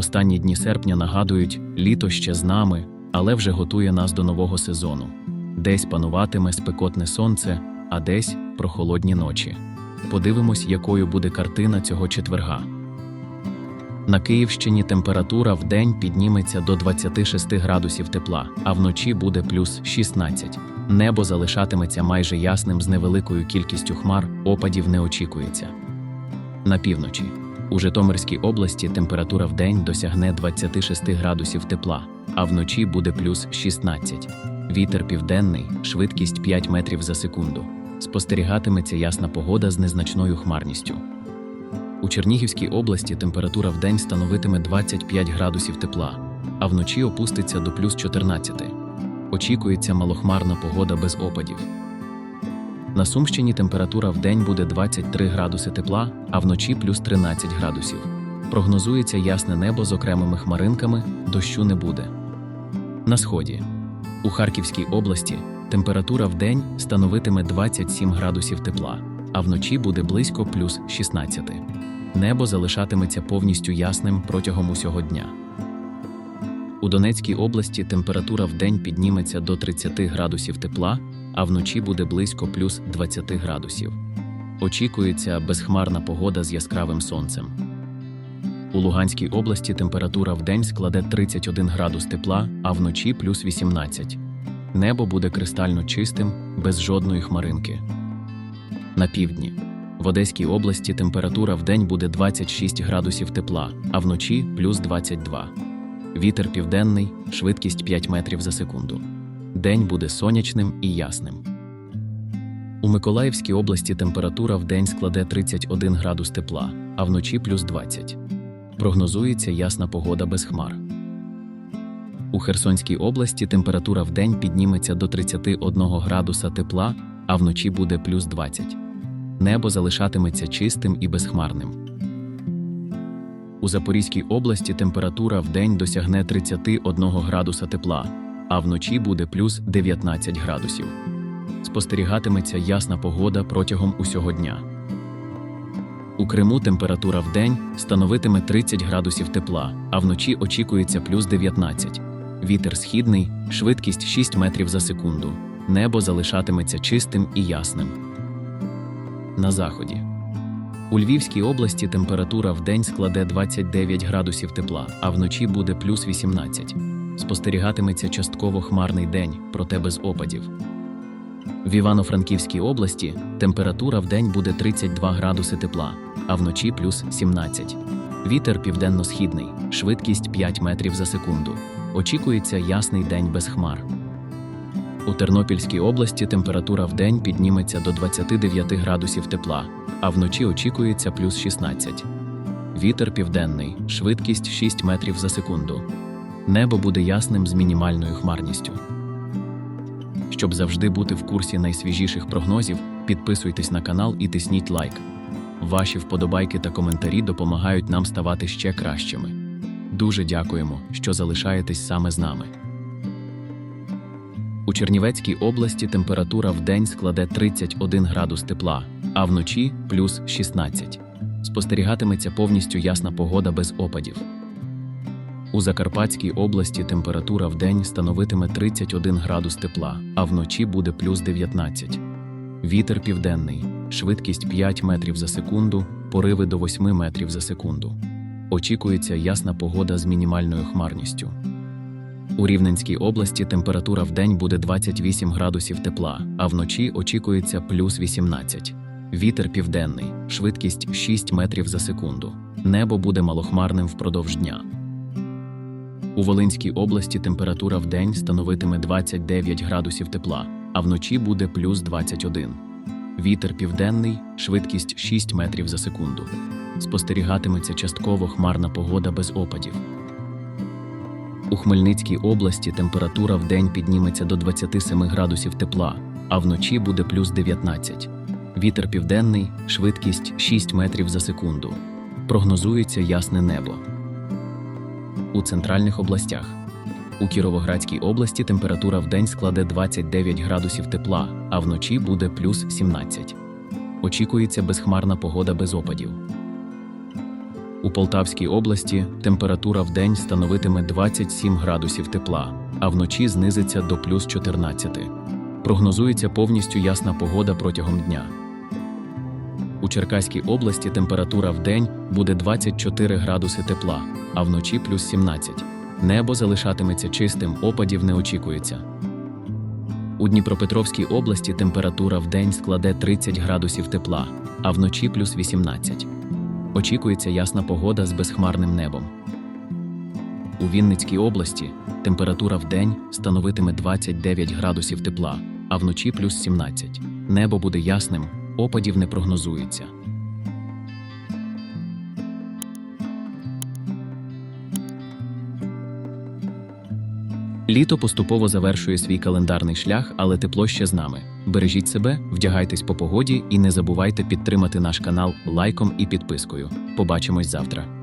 Останні дні серпня нагадують, літо ще з нами, але вже готує нас до нового сезону. Десь пануватиме спекотне сонце, а десь прохолодні ночі. Подивимось, якою буде картина цього четверга. На Київщині температура в день підніметься до 26 градусів тепла, а вночі буде плюс 16. Небо залишатиметься майже ясним з невеликою кількістю хмар, опадів не очікується. На півночі. У Житомирській області температура в день досягне 26 градусів тепла, а вночі буде плюс 16. Вітер південний, швидкість 5 метрів за секунду. Спостерігатиметься ясна погода з незначною хмарністю. У Чернігівській області температура в день становитиме 25 градусів тепла, а вночі опуститься до плюс 14. Очікується малохмарна погода без опадів. На Сумщині температура в день буде 23 градуси тепла, а вночі плюс 13 градусів. Прогнозується ясне небо з окремими хмаринками, дощу не буде. На сході. У Харківській області температура в день становитиме 27 градусів тепла, а вночі буде близько плюс 16. Небо залишатиметься повністю ясним протягом усього дня. У Донецькій області температура в день підніметься до 30 градусів тепла, а вночі буде близько плюс 20 градусів. Очікується безхмарна погода з яскравим сонцем. У Луганській області температура в день складе 31 градус тепла, а вночі плюс 18. Небо буде кристально чистим, без жодної хмаринки. На півдні. В Одеській області температура в день буде 26 градусів тепла, а вночі плюс 22. Вітер південний, швидкість 5 метрів за секунду. День буде сонячним і ясним. У Миколаївській області температура в день складе 31 градус тепла, а вночі плюс 20. Прогнозується ясна погода без хмар. У Херсонській області температура в день підніметься до 31 градуса тепла, а вночі буде плюс 20. Небо залишатиметься чистим і безхмарним. У Запорізькій області температура в день досягне 31 градуса тепла, а вночі буде плюс 19 градусів. Спостерігатиметься ясна погода протягом усього дня. У Криму температура в день становитиме 30 градусів тепла, а вночі очікується плюс 19. Вітер східний, швидкість 6 метрів за секунду. Небо залишатиметься чистим і ясним. На заході. У Львівській області температура в день складе 29 градусів тепла, а вночі буде плюс 18. Спостерігатиметься частково хмарний день, проте без опадів. В Івано-Франківській області температура в день буде 32 градуси тепла, а вночі плюс 17. Вітер південно-східний, швидкість 5 метрів за секунду. Очікується ясний день без хмар. У Тернопільській області температура в день підніметься до 29 градусів тепла, а вночі очікується плюс 16. Вітер південний, швидкість 6 метрів за секунду. Небо буде ясним з мінімальною хмарністю. Щоб завжди бути в курсі найсвіжіших прогнозів, підписуйтесь на канал і тисніть лайк. Ваші вподобайки та коментарі допомагають нам ставати ще кращими. Дуже дякуємо, що залишаєтесь саме з нами. У Чернівецькій області температура в день складе 31 градус тепла, а вночі плюс 16. Спостерігатиметься повністю ясна погода без опадів. У Закарпатській області температура в день становитиме 31 градус тепла, а вночі буде плюс 19. Вітер південний, швидкість 5 метрів за секунду, пориви до 8 метрів за секунду. Очікується ясна погода з мінімальною хмарністю. У Рівненській області температура в день буде 28 градусів тепла, а вночі очікується плюс 18. Вітер південний, швидкість 6 метрів за секунду. Небо буде малохмарним впродовж дня. У Волинській області температура в день становитиме 29 градусів тепла, а вночі буде плюс 21. Вітер південний, швидкість 6 метрів за секунду. Спостерігатиметься частково хмарна погода без опадів. У Хмельницькій області температура в день підніметься до 27 градусів тепла, а вночі буде плюс 19. Вітер південний, швидкість 6 метрів за секунду. Прогнозується ясне небо. У центральних областях. У Кіровоградській області температура в день складе 29 градусів тепла, а вночі буде плюс 17. Очікується безхмарна погода без опадів. У Полтавській області температура в день становитиме 27 градусів тепла, а вночі знизиться до плюс 14. Прогнозується повністю ясна погода протягом дня. У Черкаській області температура в день буде 24 градуси тепла, а вночі плюс 17. Небо залишатиметься чистим, опадів не очікується. У Дніпропетровській області температура в день складе 30 градусів тепла, а вночі плюс 18. Очікується ясна погода з безхмарним небом. У Вінницькій області температура в день становитиме 29 градусів тепла, а вночі плюс 17. Небо буде ясним, опадів не прогнозується. Літо поступово завершує свій календарний шлях, але тепло ще з нами. Бережіть себе, вдягайтесь по погоді і не забувайте підтримати наш канал лайком і підпискою. Побачимось завтра.